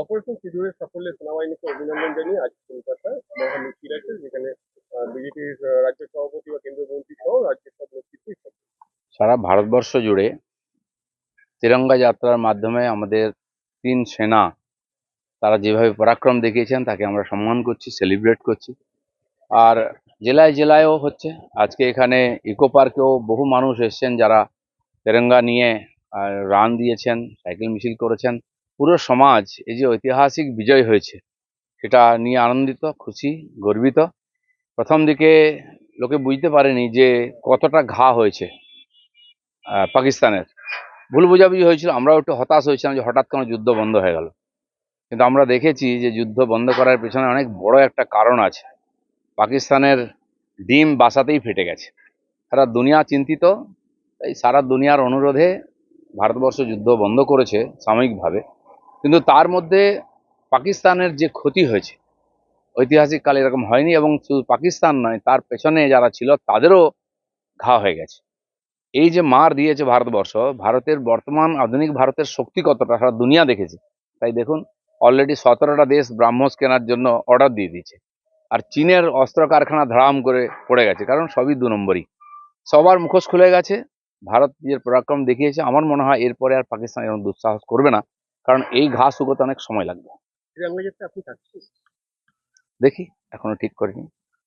Operation সাফল্যে সেনাবাহিনীকে অভিনন্দন জানিয়ে আজ কলকাতায় যেখানে বিজেপির রাজ্য সভাপতি বা কেন্দ্রীয় মন্ত্রী সহ রাজ্যের সব সারা ভারতবর্ষ জুড়ে তিরঙ্গা যাত্রার মাধ্যমে আমাদের তিন সেনা, তারা যেভাবে পরাক্রম দেখিয়েছেন, তাকে আমরা সম্মান করছি সেলিব্রেট করছি। আর জেলায় জেলায়ও হচ্ছে, আজকে এখানে ইকো পার্কেও বহু মানুষ এসছেন যারা তেরঙ্গা নিয়ে রান দিয়েছেন, সাইকেল মিছিল করেছেন। পুরো সমাজ এই যে ঐতিহাসিক বিজয় হয়েছে, সেটা নিয়ে আনন্দিত, খুশি, গর্বিত। প্রথম দিকে লোকে বুঝতে পারেনি যে কতটা ঘা হয়েছে পাকিস্তানের। ভুল বোঝাবুঝি হয়েছিল, আমরাও একটু হতাশ হয়েছিলাম যে হঠাৎ কোনো যুদ্ধ বন্ধ হয়ে গেল। কিন্তু আমরা দেখেছি যে যুদ্ধ বন্ধ করার পেছনে অনেক বড় একটা কারণ আছে। পাকিস্তানের ডিম বাসাতেই ফেটে গেছে। সারা দুনিয়া চিন্তিত, তাই সারা দুনিয়ার অনুরোধে ভারতবর্ষ যুদ্ধ বন্ধ করেছে সাময়িকভাবে। কিন্তু তার মধ্যে পাকিস্তানের যে ক্ষতি হয়েছে ঐতিহাসিক কালে এরকম হয়নি এবং শুধু পাকিস্তান নয়, তার পেছনে যারা ছিল তাদেরও ঘা হয়ে গেছে। এই যে মার দিয়েছে ভারতবর্ষ, ভারতের বর্তমান আধুনিক ভারতের শক্তি কতটা সারা দুনিয়া দেখেছে। তাই দেখুন অলরেডি সতেরোটা দেশ ব্রাহ্মস কেনার জন্য অর্ডার দিয়ে দিয়েছে। আর চীনের অস্ত্র কারখানা ধারাম করে পড়ে গেছে, কারণ সবই দু নম্বরই। সবার মুখোশ খুলে গেছে, ভারত যে পরাক্রম দেখিয়েছে, আমার মনে হয় এরপরে আর পাকিস্তান এরকম দুঃসাহস করবে না। কারণ এই ঘাস শুকোতে অনেক সময় লাগবে। দেখি এখনও ঠিক করিনি।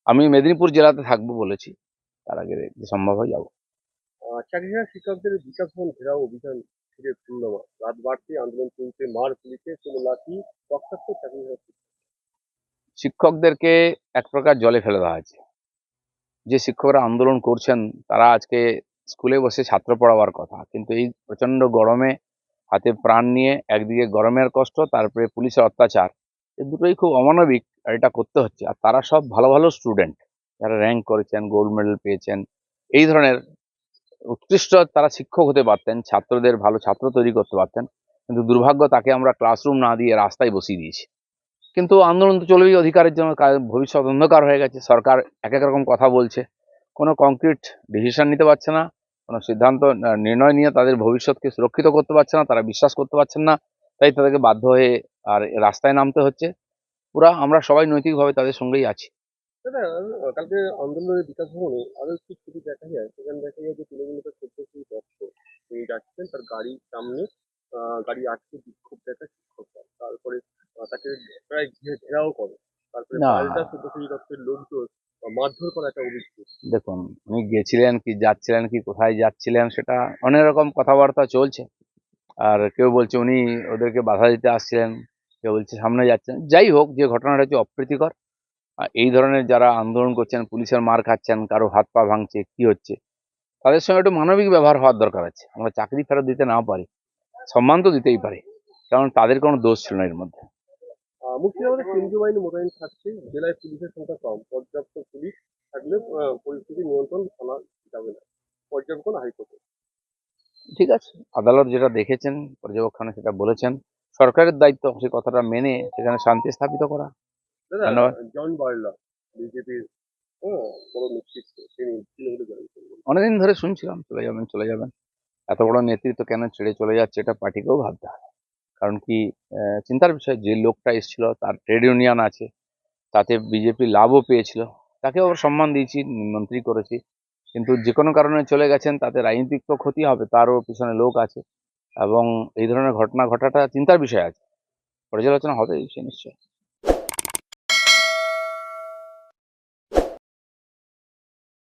আমি মেদিনীপুর জেলাতে থাকব বলেছি তার আগে সম্ভব হয় যাব। শিক্ষকদের বিকাশ ভবন ঘেরাও অভিযান ফিরে পূর্ণমা রাত বাড়তে আন্দোলন চলছে মার পুলিশে কোনো লাঠি রক্তাক্ত চাকরিহারা শিক্ষকদেরকে এক প্রকার জলে ফেলে দেওয়া হয়েছে। যে শিক্ষকরা আন্দোলন করছেন তারা আজকে স্কুলে বসে ছাত্র পড়াবার কথা। কিন্তু এই প্রচণ্ড গরমে হাতে প্রাণ নিয়ে একদিকে গরমের কষ্ট, তারপরে পুলিশের অত্যাচার, এ দুটোই খুব অমানবিক আর এটা করতে হচ্ছে। আর তারা সব ভালো ভালো স্টুডেন্ট যারা র্যাঙ্ক করেছেন গোল্ড মেডেল পেয়েছেন, এই ধরনের উৎকৃষ্ট তারা শিক্ষক হতে পারতেন, ছাত্রদের ভালো ছাত্র তৈরি করতে পারতেন, কিন্তু দুর্ভাগ্য তাকে আমরা ক্লাসরুম না দিয়ে রাস্তায় বসিয়ে দিয়েছি। কিন্তু আন্দোলন তো চলবেই অধিকারের জন্য ভবিষ্যৎ অন্ধকার হয়ে গেছে, সরকার এক এক রকম কথা বলছে, কোনো কংক্রিট ডিসিশন নিতে পারছে না কোনো সিদ্ধান্ত নির্ণয় নিয়ে তাদের ভবিষ্যৎকে সুরক্ষিত করতে পারছে না তারা বিশ্বাস করতে পারছেন না তাই তাদেরকে বাধ্য হয়ে আর রাস্তায় নামতে হচ্ছে। পুরা আমরা সবাই নৈতিকভাবে তাদের সঙ্গেই আছি। দাদা কালকে আন্দোলনের বিকাশ ভবনে আরও একটি ছবি দেখা যায় সেখানে দেখা যায় যে তৃণমূলের সদস্য দত্ত তিনি যাচ্ছেন তার গাড়ির সামনে গাড়ি আটকে বিক্ষোভ দেখা শিক্ষকরা তারপরে তাকে প্রায় ঘেরাও করে। তারপরে পাল্টা সত্যশ্রী দত্তের লোকজন মারধর করা একটা অভিযোগ। দেখুন, উনি গেছিলেন কি যাচ্ছিলেন কি, কোথায় যাচ্ছিলেন সেটা অনেক রকম কথাবার্তা চলছে। আর কেউ বলছে উনি ওদেরকে বাধা দিতে আসছিলেন, কেউ বলছে সামনে যাচ্ছেন। যাই হোক, যে ঘটনাটা হচ্ছে অপ্রীতিকর। এই ধরনের যারা আন্দোলন করছেন, পুলিশের মার খাচ্ছেন, কারও হাত পা ভাঙছে, কি হচ্ছে, তাদের সঙ্গে একটু মানবিক ব্যবহার হওয়ার দরকার আছে। আমরা চাকরি ফেরত দিতে না পারি, সম্মান তো দিতেই পারি, কারণ তাদের কোনো দোষ ছিল না এর মধ্যে। মুর্শিদাবাদে কেন্দ্রীয় বাহিনী মোতায়েন থাকছে জেলায় পুলিশের সংখ্যা কম পর্যাপ্ত পুলিশ থাকলে পরিস্থিতি নিয়ন্ত্রণ আনা যাবে না পর্যবেক্ষণ হাইকোর্টে ঠিক আছে। আদালত যেটা দেখেছেন পর্যবেক্ষণে সেটা বলেছেন সরকারের দায়িত্ব সেই কথাটা মেনে সেখানে শান্তি স্থাপিত করা। জন বার্লা বিজেপির করবেন। অনেকদিন ধরে শুনছিলাম চলে যাবেন চলে যাবেন। এত বড় নেতৃত্ব কেন ছেড়ে চলে যাচ্ছে এটা পার্টিকেও ভাবতে হবে কারণ কি চিন্তার বিষয়, যে লোকটা এসেছিল, তার ট্রেড ইউনিয়ন আছে, তাতে বিজেপি লাভও পেয়েছিল, তাকে আবার সম্মান দিয়েছি নিমন্ত্রী করেছি, কিন্তু যে কোনো কারণে চলে গেছেন, তাতে রাজনৈতিক তো ক্ষতি হবে, তারও পিছনে লোক আছে, এবং এই ধরনের ঘটনা ঘটাটা চিন্তার বিষয় আছে পর্যালোচনা হবে এই বিষয়ে নিশ্চয়ই।